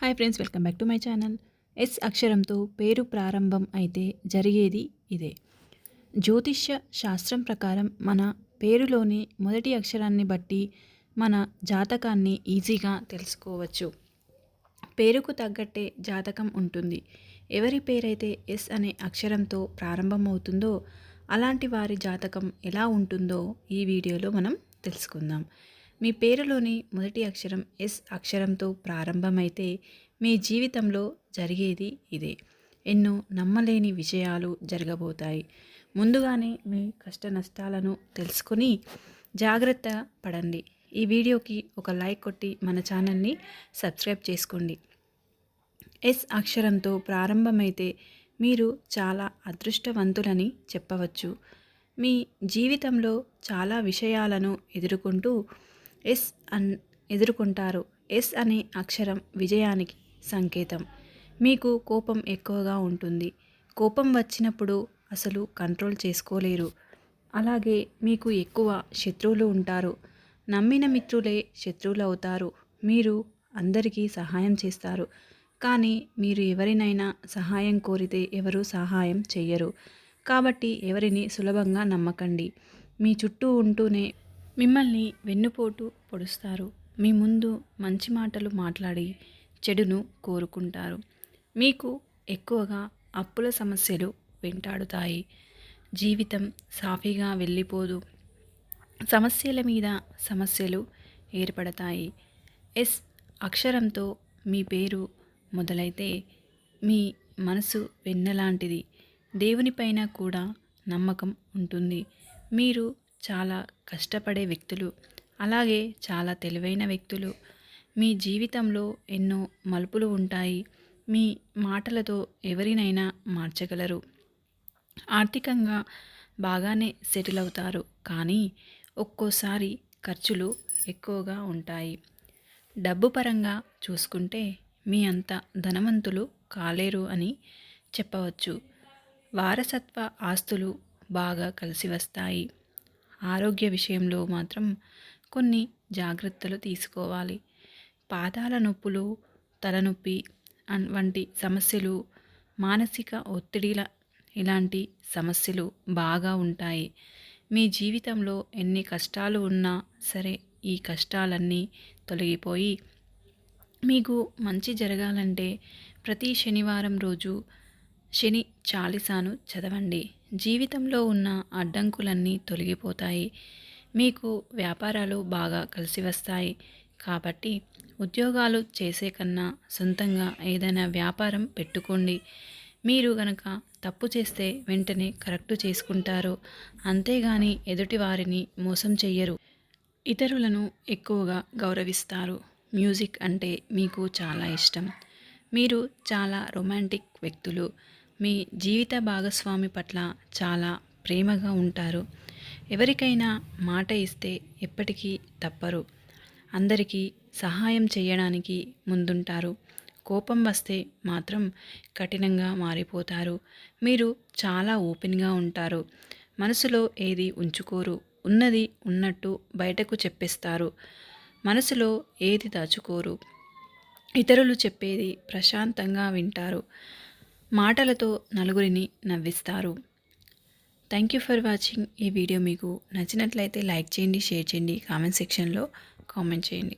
Hi friends welcome back to my channel. S అక్షరంతో పేరు ప్రారంభం అయితే జరిగేది ఇదే. జ్యోతిష్య శాస్త్రం ప్రకారం మన పేరులోని మొదటి అక్షరాన్ని బట్టి మన జాతకాన్ని ఈజీగా తెలుసుకోవచ్చు. పేరుకు తగ్గట్టే జాతకం ఉంటుంది. ఎవరి పేరైతే ఎస్ అనే అక్షరంతో ప్రారంభమవుతుందో అలాంటి వారి జాతకం ఎలా ఉంటుందో ఈ వీడియోలో మనం తెలుసుకుందాం. మీ పేరులోని మొదటి అక్షరం ఎస్ అక్షరంతో ప్రారంభమైతే మీ జీవితంలో జరిగేది ఇదే. ఎన్నో నమ్మలేని విషయాలు జరగబోతాయి. ముందుగానే మీ కష్ట నష్టాలను తెలుసుకొని జాగ్రత్త పడండి. ఈ వీడియోకి ఒక లైక్ కొట్టి మన ఛానల్ని సబ్స్క్రైబ్ చేసుకోండి. ఎస్ అక్షరంతో ప్రారంభమైతే మీరు చాలా అదృష్టవంతులని చెప్పవచ్చు. మీ జీవితంలో చాలా విషయాలను ఎదుర్కొంటూ ఎస్ అన్ ఎదుర్కొంటారు. ఎస్ అనే అక్షరం విజయానికి సంకేతం. మీకు కోపం ఎక్కువగా ఉంటుంది. కోపం వచ్చినప్పుడు అసలు కంట్రోల్ చేసుకోలేరు. అలాగే మీకు ఎక్కువ శత్రువులు ఉంటారు. నమ్మిన మిత్రులే శత్రువులు అవుతారు మీరు అందరికీ సహాయం చేస్తారు. కానీ మీరు ఎవరినైనా సహాయం కోరితే ఎవరు సహాయం చెయ్యరు. కాబట్టి ఎవరిని సులభంగా నమ్మకండి. మీ చుట్టూ ఉంటూనే మిమ్మల్ని వెన్నుపోటు పొడుస్తారు. మీ ముందు మంచి మాటలు మాట్లాడి చెడును కోరుకుంటారు. మీకు ఎక్కువగా అప్పుల సమస్యలు వెంటాడుతాయి. జీవితం సాఫీగా వెళ్ళిపోదు. సమస్యల మీద సమస్యలు ఏర్పడతాయి. ఎస్ అక్షరంతో మీ పేరు మొదలైతే మీ మనసు వెన్నలాంటిది. దేవునిపైన కూడా నమ్మకం ఉంటుంది. మీరు చాలా కష్టపడే వ్యక్తులు అలాగే చాలా తెలివైన వ్యక్తులు. మీ జీవితంలో ఎన్నో మలుపులు ఉంటాయి. మీ మాటలతో ఎవరినైనా మార్చగలరు. ఆర్థికంగా బాగానే సెటిల్ అవుతారు కానీ ఒక్కోసారి ఖర్చులు ఎక్కువగా ఉంటాయి. డబ్బు పరంగా చూసుకుంటే మీ అంత ధనవంతులు కాలేరు అని చెప్పవచ్చు. వారసత్వ ఆస్తులు బాగా కలిసి వస్తాయి. ఆరోగ్య విషయంలో మాత్రం కొన్ని జాగ్రత్తలు తీసుకోవాలి. పాదాల నొప్పులు తలనొప్పి వంటి సమస్యలు మానసిక ఒత్తిడిల ఇలాంటి సమస్యలు బాగా ఉంటాయి. మీ జీవితంలో ఎన్ని కష్టాలు ఉన్నా సరే ఈ కష్టాలన్నీ తొలగిపోయి మీకు మంచి జరగాలంటే ప్రతి శనివారం రోజు శని చాలిసాను చదవండి. జీవితంలో ఉన్న అడ్డంకులన్నీ తొలగిపోతాయి. మీకు వ్యాపారాలు బాగా కలిసి వస్తాయి. కాబట్టి ఉద్యోగాలు చేసే కన్నా సొంతంగా ఏదైనా వ్యాపారం పెట్టుకోండి. మీరు గనక తప్పు చేస్తే వెంటనే కరెక్ట్ చేసుకుంటారు. అంతేగాని ఎదుటి వారిని మోసం చెయ్యరు. ఇతరులను ఎక్కువగా గౌరవిస్తారు. మ్యూజిక్ అంటే మీకు చాలా ఇష్టం. మీరు చాలా రొమాంటిక్ వ్యక్తులు. మీ జీవిత భాగస్వామి పట్ల చాలా ప్రేమగా ఉంటారు. ఎవరికైనా మాట ఇస్తే ఎప్పటికీ తప్పరు. అందరికీ సహాయం చేయడానికి ముందుంటారు. కోపం వస్తే మాత్రం కఠినంగా మారిపోతారు. మీరు చాలా ఓపెన్గా ఉంటారు. మనసులో ఏది ఉంచుకోరు. ఉన్నది ఉన్నట్టు బయటకు చెప్పేస్తారు. మనసులో ఏది దాచుకోరు. ఇతరులు చెప్పేది ప్రశాంతంగా వింటారు. మాటలతో నలుగురిని నవ్విస్తారు. థ్యాంక్ యూ ఫర్ వాచింగ్ ఈ వీడియో. మీకు నచ్చినట్లయితే లైక్ చేయండి షేర్ చేయండి కామెంట్ సెక్షన్లో కామెంట్ చేయండి.